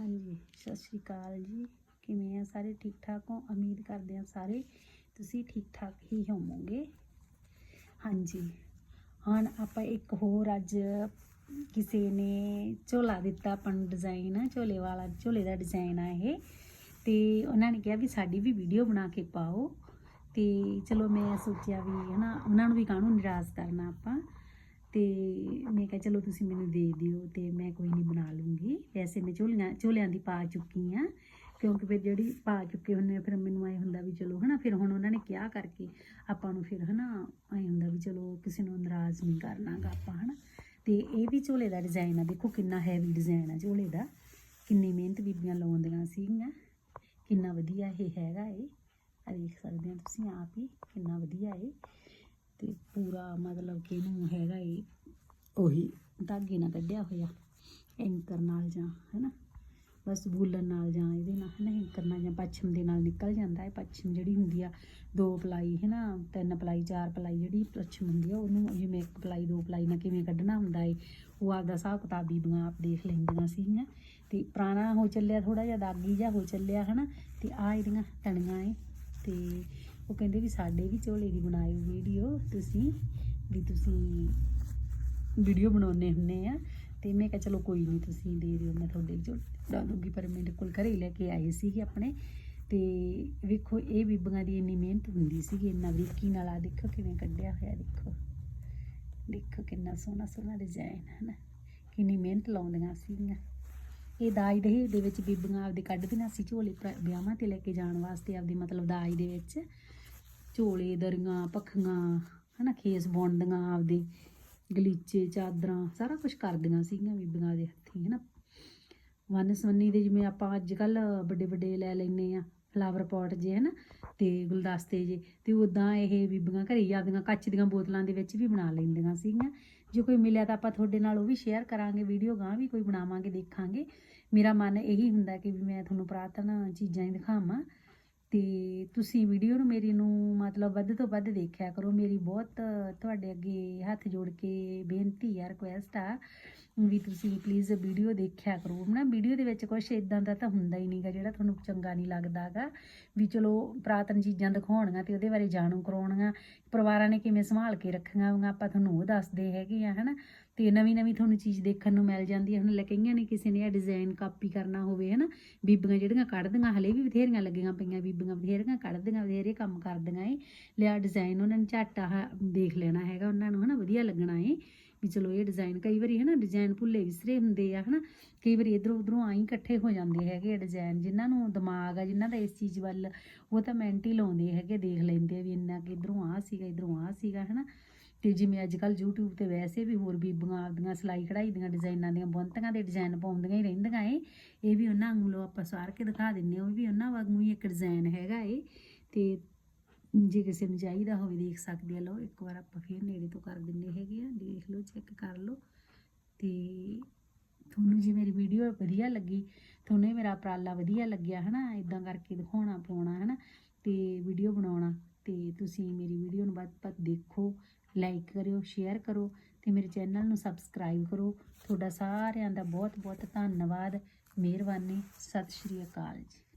ਹਾਂਜੀ, ਸਤਿ ਸ਼੍ਰੀ ਅਕਾਲ ਜੀ। ਕਿਵੇਂ ਆ ਸਾਰੇ? ਠੀਕ ਠਾਕ ਹੋ? ਉਮੀਦ ਕਰਦੇ ਆ ਸਾਰੇ ਤੁਸੀਂ ਠੀਕ ਠਾਕ ਹੀ ਹੋਵੋਗੇ। ਹਾਂਜੀ, ਹੁਣ ਆਪਾਂ ਇੱਕ ਹੋਰ ਅੱਜ ਕਿਸੇ ਨੇ ਝੋਲਾ ਦਿੱਤਾ, ਆਪਾਂ ਨੂੰ ਡਿਜ਼ਾਈਨ ਝੋਲੇ ਵਾਲਾ, ਝੋਲੇ ਦਾ ਡਿਜ਼ਾਈਨ ਆ ਇਹ। ਤੇ ਉਹਨਾਂ ਨੇ ਕਿਹਾ ਵੀ ਸਾਡੀ ਵੀ ਵੀਡੀਓ ਬਣਾ ਕੇ ਪਾਓ। ਤੇ ਚਲੋ ਮੈਂ ਸੋਚਿਆ ਵੀ ਹਨਾ, ਉਹਨਾਂ ਨੂੰ ਵੀ ਕਾਹਨੂੰ ਨਿਰਾਸ਼ ਕਰਨਾ ਆਪਾਂ। ਤੇ ਮੈਂ ਕਿਹਾ ਚਲੋ ਤੁਸੀਂ ਮੈਨੂੰ ਦੇ ਦਿਓ ਤੇ ਮੈਂ ਕੋਈ ਨਹੀਂ ਬਣਾ ਲੂੰਗੀ। ਵੈਸੇ ਮੈਂ ਝੋਲੀਆਂ, ਝੋਲਿਆਂ ਦੀ ਪਾ ਚੁੱਕੀ ਆ ਕਿਉਂਕਿ ਫਿਰ ਜਿਹੜੀ ਪਾ ਚੁੱਕੇ ਹੁੰਦੇ ਆ, ਫਿਰ ਮੈਨੂੰ ਐ ਹੁੰਦਾ ਵੀ ਚਲੋ ਹਨਾ, ਫਿਰ ਹੁਣ ਉਹਨਾਂ ਨੇ ਕਿਹਾ ਕਰਕੇ ਆਪਾਂ ਨੂੰ ਫਿਰ ਹਨਾ, ਐ ਹੁੰਦਾ ਵੀ ਚਲੋ ਕਿਸੇ ਨੂੰ ਨਾਰਾਜ਼ ਨਹੀਂ ਕਰਨਾਗਾ ਆਪਾਂ ਹਨਾ। ਤੇ ਇਹ ਵੀ ਝੋਲੇ ਦਾ ਡਿਜ਼ਾਈਨ ਆ, ਦੇਖੋ ਕਿੰਨਾ ਹੈਵੀ ਡਿਜ਼ਾਈਨ ਆ ਝੋਲੇ ਦਾ। ਕਿੰਨੀ ਮਿਹਨਤ ਬੀਬੀਆਂ ਲਾਉਂਦੀਆਂ ਸੀਗੀਆਂ, ਕਿੰਨਾ ਵਧੀਆ ਇਹ ਹੈਗਾ ਇਹ ਆ ਦੇਖ ਸਕਦੇ ਹੋ ਤੁਸੀਂ ਆਪ ਹੀ, ਕਿੰਨਾ ਵਧੀਆ ਇਹ ਤੇ ਪੂਰਾ ਮਤਲਬ ਕਿ ਇਹਨੂੰ ਹੈਗਾ ਏ ਉਹੀ। ਧਾਗੇ ਨਾਲ ਕੱਢਿਆ ਹੋਇਆ ਐਂਕਰ ਨਾਲ ਜਾਂ ਹੈਨਾ? ਬਸ ਬੂਲਨ ਨਾਲ ਜਾਂ ਇਹਦੇ ਨਾਲ ਹੈਨਾ? ਐਂਕਰ ਨਾਲ ਜਾਂ ਪੱਛਮ ਦੇ ਨਾਲ ਨਿਕਲ ਜਾਂਦਾ ਹੈ ਪੱਛਮ ਜਿਹੜੀ ਹੁੰਦੀ ਆ ਦੋ ਪਲਾਈ ਹੈਨਾ? ਤਿੰਨ ਪਲਾਈ ਚਾਰ ਪਲਾਈ ਜਿਹੜੀ ਪੱਛਮ ਹੁੰਦੀ ਆ ਉਹਨੂੰ ਜਿਵੇਂ ਇੱਕ ਪਲਾਈ ਦੋ ਪਲਾਈ ਨਾਲ ਕਿਵੇਂ ਕੱਢਣਾ ਹੁੰਦਾ ਏ ਉਹ ਆਪਦਾ ਹਿਸਾਬ ਕਿਤਾਬ ਬੀਬੀਆਂ ਆਪ ਦੇਖ ਲੈਂਦੀਆਂ ਸੀਗੀਆਂ। ਤੇ ਪੁਰਾਣਾ ਹੋ ਚੱਲਿਆ ਥੋੜਾ ਜਿਹਾ ਦਾਗੀ ਜਿਹਾ ਹੋ ਚੱਲਿਆ ਹਨਾ? ਤੇ ਆ ਇਹਦੀਆਂ ਤਣੀਆਂ ਏ ਤੇ ਉਹ ਕਹਿੰਦੇ ਵੀ ਸਾਡੇ ਵੀ ਝੋਲੇ ਦੀ ਬਣਾਇਓ ਵੀਡੀਓ, ਤੁਸੀਂ ਵੀ ਤੁਸੀਂ ਵੀਡੀਓ ਬਣਾਉਣੇ ਹੁੰਨੇ ਆ। ਤੇ ਮੈਂ ਕਿਹਾ ਚਲੋ ਕੋਈ ਨਹੀਂ ਤੁਸੀਂ ਦੇ ਦਿਓ, ਮੈਂ ਤੁਹਾਡੇ ਝੋਲੇ ਬਣਾ ਦੂੰਗੀ, ਪਰ ਮੇਰੇ ਕੋਲ ਘਰੇ ਹੀ ਲੈ ਕੇ ਆਏ ਸੀਗੇ ਆਪਣੇ। ਤੇ ਵੇਖੋ, ਇਹ ਬੀਬੀਆਂ ਦੀ ਇੰਨੀ ਮਿਹਨਤ ਹੁੰਦੀ ਸੀਗੀ, ਇੰਨਾ ਬਰੀਕੀ ਨਾਲ ਆ ਦੇਖੋ ਕਿਵੇਂ ਕੱਢਿਆ ਹੋਇਆ, ਦੇਖੋ। ਦੇਖੋ ਕਿੰਨਾ ਸੋਹਣਾ ਸੋਹਣਾ ਡਿਜ਼ਾਈਨ ਹੈ ਨਾ। ਕਿੰਨੀ ਮਿਹਨਤ ਲਾਉਂਦੀਆਂ ਸੀਗੀਆਂ। ਇਹ ਦਾਜ ਦਹੇਜ ਦੇ ਵਿੱਚ ਬੀਬੀਆਂ ਆਪਦੇ ਕੱਢਦੀਆਂ ਸੀ ਝੋਲੇ ਵਿਆਹਾਂ ਤੇ ਲੈ ਕੇ ਜਾਣ ਵਾਸਤੇ, ਆਪਦੀ ਮਤਲਬ ਦਾਜ ਦੇ ਵਿੱਚ। ਝੋਲੇ ਦਰੀਆਂ ਪੱਖੀਆਂ ਹਨਾ, ਖੇਸ ਬੁਣਦੀਆਂ ਆਪਦੇ, ਗਲੀਚੇ, ਚਾਦਰਾਂ, ਸਾਰਾ ਕੁਝ ਕਰਦੀਆਂ ਸੀਗੀਆਂ ਬੀਬੀਆਂ ਦੇ ਹੱਥੀਂ, ਹਨਾ। ਵੰਨ ਸਵੰਨੀ ਦੇ ਜਿਵੇਂ ਆਪਾਂ ਅੱਜ ਕੱਲ ਵੱਡੇ ਵੱਡੇ ਲੈ ਲੈਨੇ ਆ ਫਲਾਵਰ ਪੋਟ ਜੇ, ਹਨਾ, ਤੇ ਗੁਲਦਸਤੇ ਜੇ, ਤੇ ਉਦਾਂ ਇਹ ਬੀਬੀਆਂ ਘਰੇ ਹੀ ਆਪਦੀਆਂ ਕੱਚ ਦੀਆਂ ਬੋਤਲਾਂ ਦੇ ਵਿੱਚ ਵੀ ਬਣਾ ਲੈਂਦੀਆਂ ਸੀਗੀਆਂ। ਜੇ ਕੋਈ ਮਿਲਿਆ ਤਾਂ ਆਪਾਂ ਤੁਹਾਡੇ ਨਾਲ ਉਹ ਵੀ ਸ਼ੇਅਰ ਕਰਾਂਗੇ ਵੀਡੀਓ ਗਾਂ ਵੀ ਕੋਈ ਬਣਾਵਾਂਗੇ, ਦੇਖਾਂਗੇ। ਮੇਰਾ ਮਨ ਇਹੀ ਹੁੰਦਾ ਕਿ ਵੀ ਮੈਂ ਤੁਹਾਨੂੰ ਪੁਰਾਤਨ ਚੀਜ਼ਾਂ ਹੀ ਦਿਖਾਵਾਂ। ਤੇ ਤੁਸੀਂ ਵੀਡੀਓ ਨੂੰ ਮੇਰੀ ਨੂੰ ਮਤਲਬ ਵੱਧ ਤੋਂ ਵੱਧ ਦੇਖਿਆ ਕਰੋ। ਮੇਰੀ ਬਹੁਤ ਤੁਹਾਡੇ ਅੱਗੇ ਹੱਥ ਜੋੜ ਕੇ ਬੇਨਤੀ ਆ ਰਿਕੁਐਸਟ ਆ ਵੀ ਤੁਸੀਂ ਪਲੀਜ਼ ਵੀਡੀਓ ਦੇਖਿਆ ਕਰੋ। ਨਾ ਵੀਡੀਓ ਦੇ ਵਿੱਚ ਕੁਝ ਇਦਾਂ ਦਾ ਤਾਂ ਹੁੰਦਾ ਹੀ ਨਹੀਂਗਾ ਜਿਹੜਾ ਤੁਹਾਨੂੰ ਚੰਗਾ ਨਹੀਂ ਲੱਗਦਾਗਾ ਵੀ ਚਲੋ ਪੁਰਾਤਨ ਚੀਜ਼ਾਂ ਦਿਖਾਉਣੀਆਂ ਤੇ ਉਹਦੇ ਬਾਰੇ ਜਾਣੂ ਕਰਾਉਣੀਆਂ, ਪਰਿਵਾਰਾਂ ਨੇ ਕਿਵੇਂ ਸੰਭਾਲ ਕੇ ਰੱਖੀਆਂ ਹੋਈਆਂ ਆਪਾਂ ਤੁਹਾਨੂੰ ਉਹ ਦੱਸਦੇ ਹੈਗੇ ਆ, ਹਨਾ। ਤੇ ਨਵੀਂ ਨਵੀਂ ਤੁਹਾਨੂੰ ਚੀਜ਼ ਦੇਖਣ ਨੂੰ ਮਿਲ ਜਾਂਦੀ ਹੈ। ਹੁਣ ਲੈ ਕਈਆਂ ਨੇ ਕਿਸੇ ਨੇ ਇਹ ਡਿਜ਼ਾਈਨ ਕਾਪੀ ਕਰਨਾ ਹੋਵੇ, ਹਨਾ। ਬੀਬੀਆਂ ਜਿਹੜੀਆਂ ਕੱਢਦੀਆਂ, ਹਲੇ ਵੀ ਬਥੇਰੀਆਂ ਲੱਗੀਆਂ ਪਈਆਂ ਬੀਬੀਆਂ, ਬਥੇਰੀਆਂ ਕੱਢਦੀਆਂ, ਬਥੇਰੇ ਕੰਮ ਕਰਦੀਆਂ ਏ। ਲਿਆ ਡਿਜ਼ਾਈਨ ਉਹਨਾਂ ਨੇ ਝੱਟ ਆਹ ਦੇਖ ਲੈਣਾ ਹੈਗਾ ਉਹਨਾਂ ਨੂੰ, ਹਨਾ, ਵਧੀਆ ਲੱਗਣਾ ਏ। ਵੀ ਚਲੋ ਇਹ ਡਿਜ਼ਾਈਨ ਕਈ ਵਾਰੀ ਹੈ ਨਾ ਡਿਜ਼ਾਈਨ ਭੁੱਲੇ ਵਿਸਰੇ ਹੁੰਦੇ ਆ, ਹਨਾ। ਕਈ ਵਾਰੀ ਇਧਰੋਂ ਉਧਰੋਂ ਆਈ ਇਕੱਠੇ ਹੋ ਜਾਂਦੇ ਹੈਗੇ ਡਿਜ਼ਾਈਨ ਜਿਨ੍ਹਾਂ ਨੂੰ ਦਿਮਾਗ ਆ, ਜਿਨ੍ਹਾਂ ਦਾ ਇਸ ਚੀਜ਼ ਵੱਲ ਉਹ ਤਾਂ ਮਿੰਟ ਹੀ ਲਾਉਂਦੇ ਹੈਗੇ, ਦੇਖ ਲੈਂਦੇ ਆ ਵੀ ਇੰਨਾ ਕਿ ਇਧਰੋਂ ਆ ਸੀਗਾ, ਇਧਰੋਂ ਆ ਸੀਗਾ, ਹਨਾ। ਤੇ ਜਿਵੇਂ ਅੱਜ ਕੱਲ YouTube ਤੇ ਵੈਸੇ ਵੀ ਹੋਰ ਬੀਬੀਆਂ ਆਪਦੀਆਂ ਸਿਲਾਈ ਕਢਾਈ ਦੀਆਂ ਡਿਜ਼ਾਈਨਾਂ ਦੀਆਂ ਬੁਣਤੀਆਂ ਦੇ ਡਿਜ਼ਾਈਨ ਪਾਉਂਦੀਆਂ ਹੀ ਰਹਿੰਦੀਆਂ ਏ। ਇਹ ਵੀ ਉਹਨਾਂ ਵਾਂਗੂ ਆਪਾਂ ਸਾਰ ਕੇ ਦਿਖਾ ਦਿੰਨੇ ਆ ਉਹ ਵੀ ਉਹਨਾਂ ਵਾਂਗੂ ਹੀ ਇੱਕ ਡਿਜ਼ਾਈਨ ਹੈਗਾ ਏ। ਤੇ ਜੇ ਕਿਸੇ ਨੂੰ ਚਾਹੀਦਾ ਹੋਵੇ ਦੇਖ ਸਕਦੇ ਆ, ਲਓ ਇੱਕ ਵਾਰ ਆਪਾਂ ਫੇਰ ਨੇੜੇ ਤੋਂ ਕਰ ਦਿੰਨੇ ਹੈਗੇ ਆ, ਦੇਖ ਲਓ, ਚੈੱਕ ਕਰ ਲਓ। ਤੇ ਤੁਹਾਨੂੰ ਜੇ ਮੇਰੀ ਵੀਡੀਓ ਵਧੀਆ ਲੱਗੀ, ਤੁਹਾਨੂੰ ਇਹ ਮੇਰਾ ਉਪਰਾਲਾ ਵਧੀਆ ਲੱਗਿਆ ਹਨਾ ਇਦਾਂ ਕਰਕੇ ਦਿਖਾਉਣਾ, ਪਾਉਣਾ ਹਨਾ, ਤੇ ਵੀਡੀਓ ਬਣਾਉਣਾ, ਤੇ ਤੁਸੀਂ ਮੇਰੀ ਵੀਡੀਓ ਨੂੰ ਵੱਧ ਵੱਧ ਦੇਖੋ ਲਾਈਕ ਕਰਿਓ ਸ਼ੇਅਰ ਕਰੋ ਤੇ ਮੇਰੇ ਚੈਨਲ ਨੂੰ ਸਬਸਕ੍ਰਾਈਬ ਕਰੋ ਤੁਹਾਡਾ ਸਾਰਿਆਂ ਦਾ ਬਹੁਤ ਬਹੁਤ ਧੰਨਵਾਦ। ਮਿਹਰਬਾਨੀ। ਸਤਿ ਸ਼੍ਰੀ ਅਕਾਲ ਜੀ।